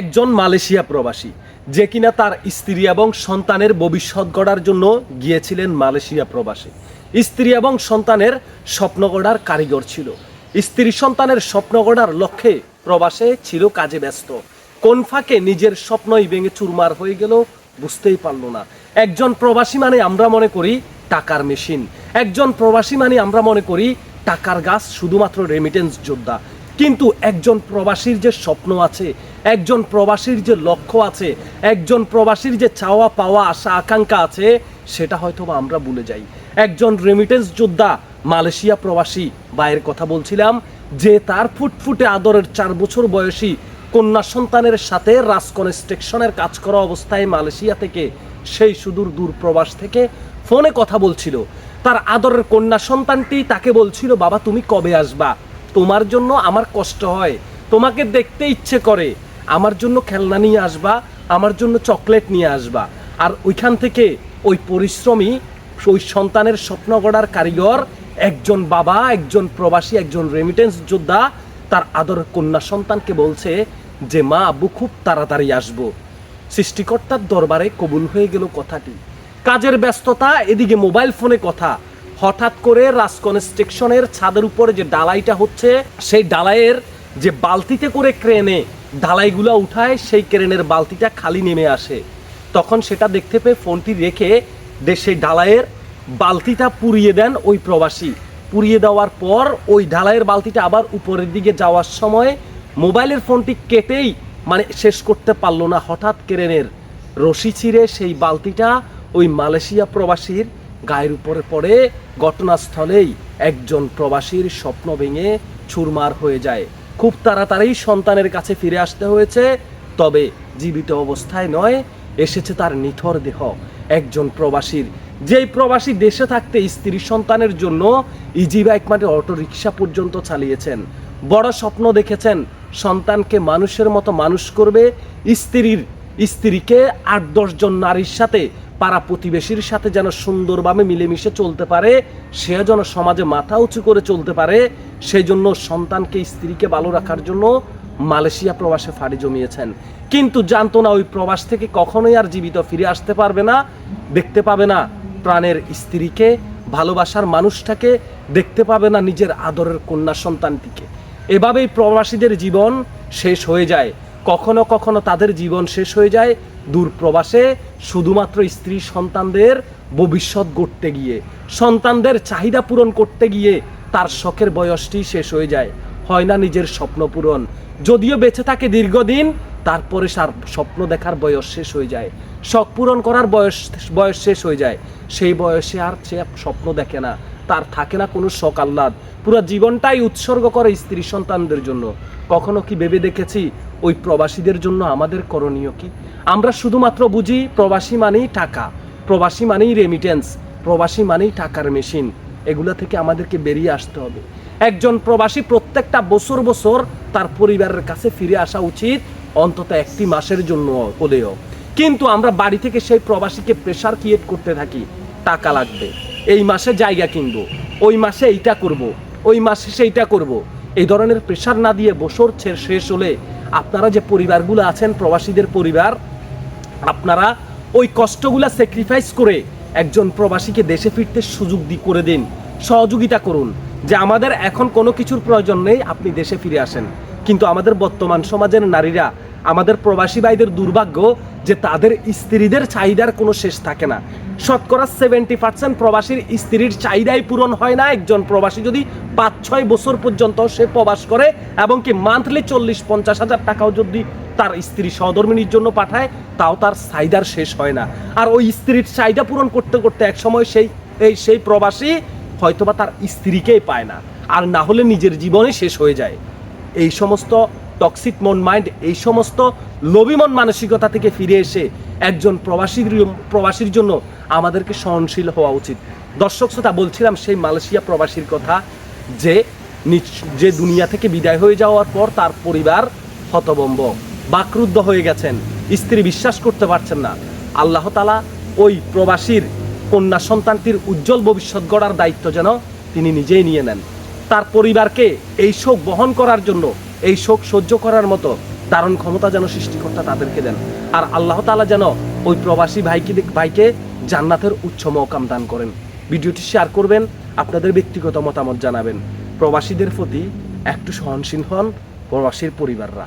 একজন মালয়েশিয়া প্রবাসী, যে কিনা তার স্ত্রী এবং সন্তানের ভবিষ্যৎ গড়ার জন্য গিয়েছিলেন মালয়েশিয়া প্রবাসী। স্ত্রী এবং সন্তানের স্বপ্ন গড়ার কারিগর ছিল। স্ত্রী সন্তানের স্বপ্ন গড়ার লক্ষ্যে প্রবাসে ছিল কাজে ব্যস্ত। কোন ফাঁকে নিজের স্বপ্নই ভেঙে চুরমার হয়ে গেল বুঝতেই পারল না। একজন প্রবাসী মানে আমরা মনে করি টাকার মেশিন। একজন প্রবাসী মানে আমরা মনে করি টাকার গাছ শুধুমাত্র রেমিটেন্স যোদ্ধা। কিন্তু একজন প্রবাসীর যে স্বপ্ন আছে, একজন প্রবাসীর যে লক্ষ্য আছে, একজন প্রবাসীর যে চাওয়া পাওয়া আশা আকাঙ্ক্ষা আছে, সেটা হয়তো আমরা ভুলে যাই। একজন রেমিটেন্স যোদ্ধা, মালয়েশিয়া প্রবাসী, ভাইয়ের কথা বলছিলাম, যে তার ফুটফুটে আদরের চার বছর বয়সী কন্যা সন্তানের সাথে রাজ কনস্ট্রাকশনের কাজ করা অবস্থায় মালয়েশিয়া থেকে, সেই সুদূর দূর প্রবাস থেকে ফোনে কথা বলছিল। তার আদরের কন্যা সন্তানটি তাকে বলছিল, বাবা, তুমি কবে আসবা? তোমার জন্য আমার কষ্ট হয়, তোমাকে দেখতে ইচ্ছে করে। আমার জন্য খেলনা নিয়ে আসবা, আমার জন্য চকলেট নিয়ে আসবা। আর ওইখান থেকে ওই পরিশ্রমী, ওই সন্তানের স্বপ্ন গড়ার কারিগর, একজন বাবা, একজন প্রবাসী, একজন রেমিটেন্স যোদ্ধা, তার আদর কন্যা সন্তানকে বলছে যে, মা, আব্বু, খুব তাড়াতাড়ি আসব। সৃষ্টিকর্তার দরবারে কবুল হয়ে গেল কথাটি। কাজের ব্যস্ততা, এদিকে মোবাইল ফোনে কথা। হঠাৎ করে রাজ কনস্ট্রাকশনের ছাদের উপরে যে ডালাইটা হচ্ছে, সেই ডালাইয়ের যে বালতিতে করে ক্রেনে ডালাইগুলো উঠায়, সেই ক্রেনের বালতিটা খালি নেমে আসে। তখন সেটা দেখতে পেয়ে ফোনটি রেখে দেশে ডালাইয়ের বালতিটা পুড়িয়ে দেন ওই প্রবাসী। পুড়িয়ে দেওয়ার পর ওই ঢালাইয়ের বালতিটা আবার উপরের দিকে যাওয়ার সময় মোবাইলের ফোনটি কেটেই মানে শেষ করতে পারল না। হঠাৎ কেরেনের রশি ছিঁড়ে সেই বালতিটা ওই মালয়েশিয়া প্রবাসীর গায়ের উপরে পড়ে ঘটনাস্থলেই একজন প্রবাসীর স্বপ্ন ভেঙে চুরমার হয়ে যায়। খুব তাড়াতাড়ি সন্তানের কাছে ফিরে আসতে হয়েছে, তবে জীবিত অবস্থায় নয়, এসেছে তার নিথর দেহ। একজন প্রবাসীর, যেই প্রবাসী দেশে থাকতে স্ত্রী সন্তানের জন্য ইজি বাইক মানে অটো রিক্সা পর্যন্ত চালিয়েছেন। বড় স্বপ্ন দেখেছেন, সন্তানকে মানুষের মতো মানুষ করবে, স্ত্রীর, স্ত্রীকে আট দশজন নারীর সাথে পাড়া প্রতিবেশীর সাথে যেন সুন্দরভাবে মিলেমিশে চলতে পারে সে যেন সমাজে মাথা উঁচু করে চলতে পারে সেই জন্য সন্তানকে, স্ত্রীকে ভালো রাখার জন্য মালয়েশিয়া প্রবাসে ফাড়ি জমিয়েছেন। কিন্তু জানতো না, ওই প্রবাস থেকে কখনোই আর জীবিত ফিরে আসতে পারবে না, দেখতে পাবে না প্রাণের স্ত্রীকে, ভালোবাসার মানুষটাকে, দেখতে পাবে না নিজের আদরের কন্যা সন্তানটিকে। এভাবেই প্রবাসীদের জীবন শেষ হয়ে যায়। কখনো কখনো তাদের জীবন শেষ হয়ে যায়। দূর প্রবাসে শুধুমাত্র স্ত্রী সন্তানদের ভবিষ্যৎ গড়তে গিয়ে, সন্তানদের চাহিদা পূরণ করতে গিয়ে তার শখের বয়সটি শেষ হয়ে যায়। হয় না নিজের স্বপ্ন পূরণ। যদিও বেঁচে থাকে দীর্ঘদিন, তারপরে সার স্বপ্ন দেখার বয়স শেষ হয়ে যায়। শখ পূরণ করার বয়স বয়স শেষ হয়ে যায়। সেই বয়সে আর সে স্বপ্ন দেখে না। তার থাকে না কোনো শখ আহ্লাদ। পুরো জীবনটাই উৎসর্গ করে স্ত্রী সন্তানদের জন্য। কখনো কি ভেবে দেখেছি ওই প্রবাসীদের জন্য আমাদের করণীয় কি আমরা শুধুমাত্র বুঝি প্রবাসী মানেই টাকা, প্রবাসী মানেই রেমিটেন্স প্রবাসী মানেই টাকার মেশিন এগুলো থেকে আমাদেরকে বেরিয়ে আসতে হবে একজন প্রবাসী প্রত্যেকটা বছর বছর তার পরিবারের কাছে ফিরে আসা উচিত, অন্তত একটি মাসের জন্য হলেও কিন্তু আমরা বাড়ি থেকে সেই প্রবাসীকে প্রেশার ক্রিয়েট করতে থাকি, টাকা লাগবে এই মাসে জায়গা কিনবো, ওই মাসে এইটা করব। ওই মাসে সেইটা করব। এই ধরনের প্রেশার না দিয়ে বছর শেষ হলে আপনারা যে পরিবারগুলো আছেন, প্রবাসীদের পরিবার, আপনারা ওই কষ্টগুলো স্যাক্রিফাইস করে একজন প্রবাসীকে দেশে ফিরতে সুযোগ দি করে দিন। সহযোগিতা করুন যে আমাদের এখন কোনো কিছুর প্রয়োজন নেই, আপনি দেশে ফিরে আসেন। কিন্তু আমাদের বর্তমান সমাজের নারীরা, আমাদের প্রবাসী ভাইদের দুর্ভাগ্য যে তাদের স্ত্রীদের চাহিদার কোনো শেষ থাকে না। শতকরা সেভেন্টি পার্সেন্ট প্রবাসীর স্ত্রীর চাহিদাই পূরণ হয় না। একজন প্রবাসী যদি পাঁচ ছয় বছর পর্যন্ত সে প্রবাস করে এবং কি মান্থলি চল্লিশ পঞ্চাশ হাজার টাকাও যদি তার স্ত্রী সহধর্মিনীর জন্য পাঠায়, তাও তার চাহিদার শেষ হয় না। আর ওই স্ত্রীর চাহিদা পূরণ করতে করতে এক সময় সেই, এই সেই প্রবাসী হয়তোবা তার স্ত্রীকেই পায় না। আর না হলে নিজের জীবনে শেষ হয়ে যায়। এই সমস্ত টক্সিক মন মাইন্ড এই সমস্ত লোভিমন মানসিকতা থেকে ফিরে এসে একজন প্রবাসীর প্রবাসীর জন্য আমাদেরকে সহনশীল হওয়া উচিত। দর্শক শ্রোতা, বলছিলাম সেই মালয়েশিয়া প্রবাসীর কথা যে যে দুনিয়া থেকে বিদায় হয়ে যাওয়ার পর তার পরিবার হতবম্ব বাকরুদ্ধ হয়ে গেছেন। স্ত্রী বিশ্বাস করতে পারছেন না। আল্লাহ তালা ওই প্রবাসীর কন্যা সন্তানটির উজ্জ্বল ভবিষ্যৎ গড়ার দায়িত্ব যেন তিনি নিজেই নিয়ে নেন। তার পরিবারকে এই শোক বহন করার জন্য, এই শোক সহ্য করার মতো ধারণ ক্ষমতা যেন সৃষ্টিকর্তা তাদেরকে দেন। আর আল্লাহ তালা যেন ওই প্রবাসী ভাইকে ভাইকে জান্নাতের উচ্চ মকাম দান করেন। ভিডিওটি শেয়ার করবেন, আপনাদের ব্যক্তিগত মতামত জানাবেন। প্রবাসীদের প্রতি একটু সহনশীল হন প্রবাসীর পরিবাররা।